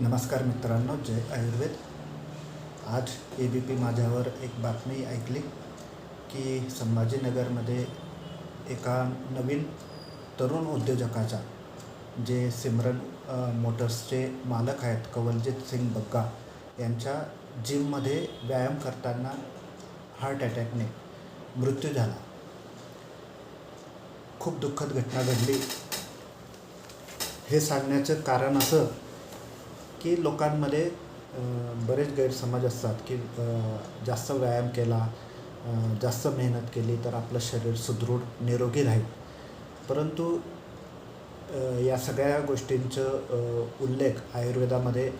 नमस्कार मित्रांनो जय आयुर्वेद. आज ए बी पी माझ्यावर एक बातमी ऐकली की संभाजीनगरमध्ये एका नवीन तरुण उद्योजकाचा जे सिमरन मोटर्सचे मालक आहेत कवलजीत सिंग बग्गा यांच्या जिममध्ये व्यायाम करताना हार्ट अटॅकने मृत्यू झाला. खूप दुःखद घटना घडली. हे सांगण्याचं कारण असं की लोकांमध्ये बरेच गैरसमज असतात की जास्त व्यायाम केला जास्त मेहनत केली तर आपलं शरीर सुदृढ निरोगी राहील. परंतु या सगळ्या गोष्टींचं उल्लेख आयुर्वेदामध्ये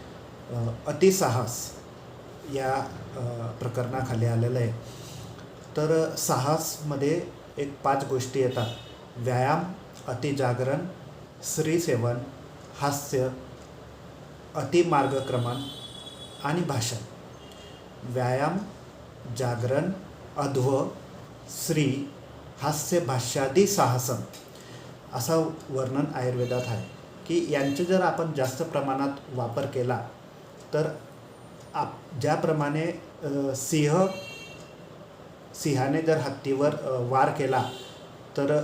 अतिसाहस या प्रकरणाखाली आलेलं आहे. तर साहसमध्ये एक पाच गोष्टी येतात. व्यायाम अतिजागरण स्त्रीसेवन हास्य अतिमार्गक्रमण आणि भाषण व्यायाम जागरण अध्व श्री हास्य भाष्यादी साहसन असं वर्णन आयुर्वेदात आहे की यांचे जर आपण जास्त प्रमाणात वापर केला तर आप ज्याप्रमाणे सिंह सिंहाने जर हत्तीवर वार केला तर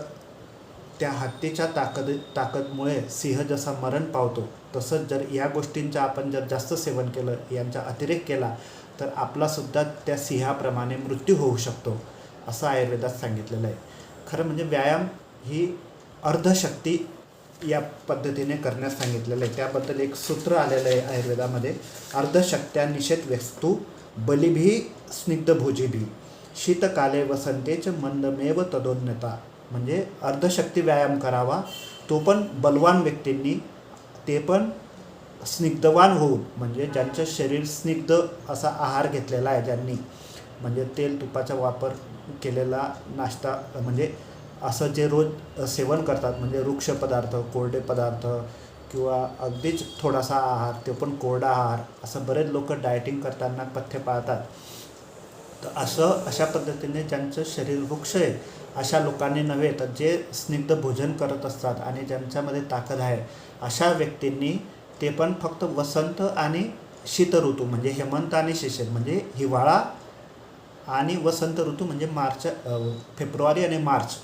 त्या हत्तीच्या ताकद ताकदमुळे सिंह जसा मरण पावतो तसंच जर या गोष्टींचं आपण जर जास्त सेवन केलं यांचा अतिरेक केला तर आपलासुद्धा त्या सिंहाप्रमाणे मृत्यू होऊ शकतो असं आयुर्वेदात सांगितलेलं आहे. खरं म्हणजे व्यायाम ही अर्धशक्ती या पद्धतीने करण्यास सांगितलेलं आहे. त्याबद्दल एक सूत्र आलेलं आहे आयुर्वेदामध्ये अर्धशक्त्या निषेध वस्तू बलिभी स्निग्धभोजीभी। शीतकाले वसंतेच मंदमेव तदोन्नता। म्हणजे अर्धशक्ती व्यायाम करावा. तो पण बलवान व्यक्तींनी ते पण स्निग्धवान होऊन म्हणजे ज्यांचं शरीर स्निग्ध असा आहार घेतलेला आहे ज्यांनी म्हणजे तेल तुपाचा वापर केलेला नाश्ता म्हणजे असं जे रोज सेवन करतात म्हणजे वृक्ष पदार्थ कोरडे पदार्थ किंवा अगदीच थोडासा आहार ते पण कोरडा आहार असं बरेच लोक डायटिंग करताना पथ्य पाळतात. तर असं अशा पद्धतीने ज्यांचं शरीर वृक्ष आहे अशा लोकांनी नव्हे तर जे स्निग्ध भोजन करत असतात आणि ज्यांच्यामध्ये ताकद आहे अशा व्यक्तींनी ते पण फक्त वसंत आणि शीत ऋतू म्हणजे हेमंत आणि शिशिर म्हणजे हिवाळा आणि वसंत ऋतू म्हणजे मार्च फेब्रुवारी आणि मार्च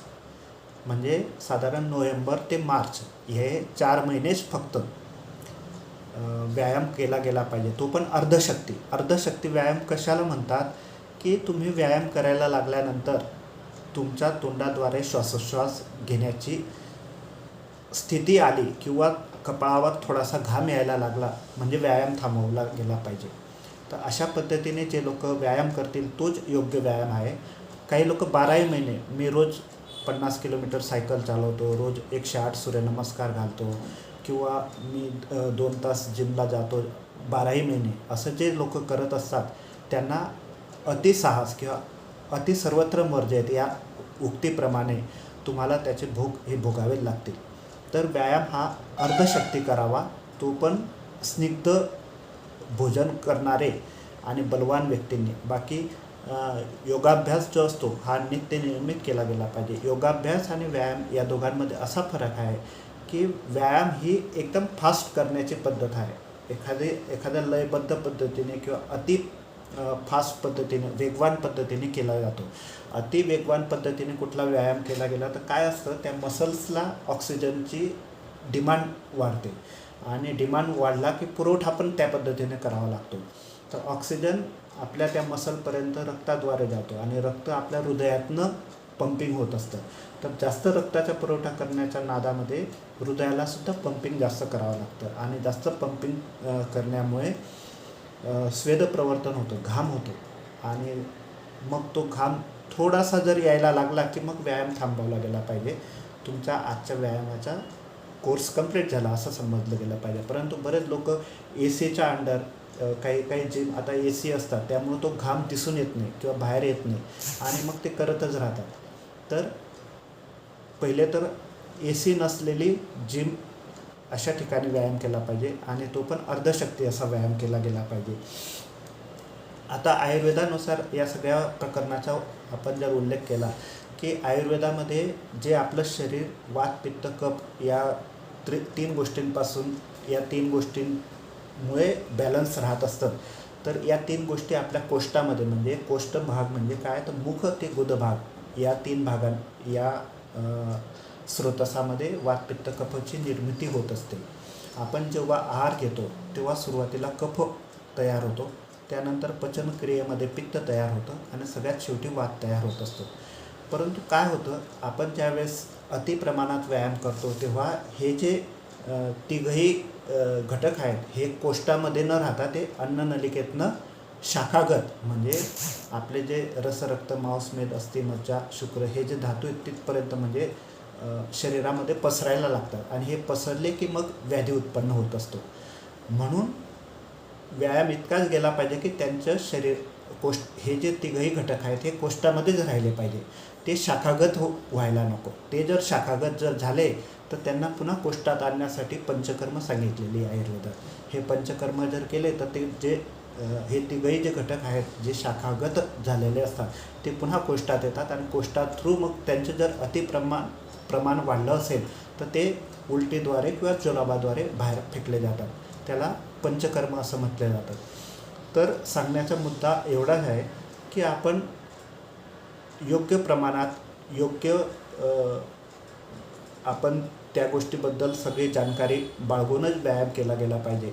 म्हणजे साधारण नोव्हेंबर ते मार्च हे चार महिनेच फक्त व्यायाम केला गेला पाहिजे. तो पण अर्धशक्ती. अर्धशक्ती व्यायाम कशाला म्हणतात की तुम्ही व्यायाम करायला लागल्यानंतर तुमच्या तोंडाद्वारे श्वासोच्छ्वास घेण्याची स्थिती आली किंवा कपाळावर थोडासा घाम यायला लागला म्हणजे व्यायाम थांबवला गेला पाहिजे. तर अशा पद्धतीने जे लोक व्यायाम करतील तोच योग्य व्यायाम आहे. काही लोक बाराही महिने मी रोज पन्नास किलोमीटर सायकल चालवतो रोज एकशे आठ सूर्यनमस्कार घालतो किंवा मी दोन तास जिमला जातो बाराही महिने. असं जे लोक करत असतात त्यांना अतिसाहस किंवा अति सर्वत्र मर्जेत या उक्तीप्रमाणे तुम्हाला त्याचे भोग हे भोगावे लागतील. तर व्यायाम हा अर्धशक्ती करावा. तो पण स्निग्ध भोजन करणारे आणि बलवान व्यक्तींनी. बाकी योगाभ्यास जो असतो हा नित्य नियमित केला गेला पाहिजे. योगाभ्यास आणि व्यायाम या दोघांमध्ये असा फरक आहे की व्यायाम ही एकदम फास्ट करण्याची पद्धत आहे. एखादी एखाद्या लयबद्ध पद्धतीने किंवा अति फास्ट पद्धतीने वेगवान पद्धतीने केला जातो. अति वेगवान पद्धतीने कुठला व्यायाम केला गेला तर काय असतं? त्या मसल्सला ऑक्सिजनची डिमांड वाढते. आणि डिमांड वाढला की पुरवठा पण त्या पद्धतीने करावा लागतो. तर ऑक्सिजन आपल्या त्या मसलपर्यंत रक्ताद्वारे जातो आणि रक्त आपल्या हृदयातनं पंपिंग होत असतं. तर जास्त रक्ताचा पुरवठा करण्याच्या नादामध्ये हृदयालासुद्धा पंपिंग जास्त करावं लागतं. आणि जास्त पंपिंग करण्यामुळे स्वेद प्रवर्तन होतं घाम होतो. आणि मग तो घाम थोडासा जर यायला लागला की मग व्यायाम थांबवला गेला पाहिजे. तुमच्या आजच्या व्यायामाचा कोर्स कंप्लीट झाला असं समजलं गेलं पाहिजे. परंतु बरेच लोक ए सीच्या अंडर काही काही जिम आता ए सी असतात त्यामुळे तो घाम दिसून येत नाही किंवा बाहेर येत नाही. आणि मग ते करतच राहतात. तर पहिले तर ए सी नसलेली जिम अशा ठिकाणी व्यायाम केला पाहिजे आणि तो पण अर्धशक्ती असा व्यायाम केला गेला पाहिजे. आता आयुर्वेदानुसार या सगळ्या प्रकरणाचा आपण जर उल्लेख केला की आयुर्वेदामध्ये जे आपलं शरीर वात पित्त कप या त्रि तीन गोष्टींपासून या तीन गोष्टींमुळे बॅलन्स राहत असतं तर या तीन गोष्टी आपल्या कोष्टामध्ये म्हणजे कोष्ट भाग म्हणजे काय? तर मुख ते गुदभाग या तीन भागां या स्रोतसामध्ये वातपित्त कफची निर्मिती होत असते. आपण जेव्हा आहार घेतो तेव्हा सुरुवातीला कफ तयार होतो. त्यानंतर पचनक्रियेमध्ये पित्त तयार होतं आणि सगळ्यात शेवटी वात तयार होत असतो. परंतु काय होतं आपण ज्यावेळेस अति प्रमाणात व्यायाम करतो तेव्हा हे जे तिघही घटक आहेत हे कोष्टामध्ये न राहता ते अन्ननलिकेतनं शाखागत म्हणजे आपले जे रसरक्त मांसमेद अस्थिमज्जा शुक्र हे जे धातू आहेत तिथपर्यंत म्हणजे शरीरामध्ये पसरायला लागतात आणि हे पसरले की मग व्याधी उत्पन्न होत असतो. म्हणून व्यायाम इतकाच गेला पाहिजे की त्यांचं शरीर कोष्ट हे जे तिघही घटक आहेत हे कोष्टामध्येच राहिले पाहिजे. ते शाखागत हो व्हायला नको. ते जर शाखागत जर झाले तर त्यांना पुन्हा कोष्टात आणण्यासाठी पंचकर्म सांगितलेली आयुर्वेदात. हे पंचकर्म जर केले तर ते जे हे तिघही जे घटक आहेत जे शाखागत झालेले असतात ते पुन्हा कोष्टात येतात आणि कोष्टात थ्रू मग त्यांचे जर अतिप्रमाण प्रमाण वाढलं असेल तर ते उलटीद्वारे किंवा जुलाबाद्वारे बाहेर फेकले जातात. त्याला पंचकर्म असं म्हटलं जातं. तर सांगण्याचा मुद्दा एवढाच आहे की आपण योग्य प्रमाणात योग्य आपण त्या गोष्टीबद्दल सगळी जानकारी बाळगूनच व्यायाम केला गेला पाहिजे.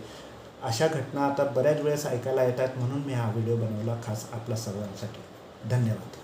अशा घटना आता बऱ्याच वेळेस ऐकायला येतात म्हणून मी हा व्हिडिओ बनवला खास आपल्या सर्वांसाठी. धन्यवाद.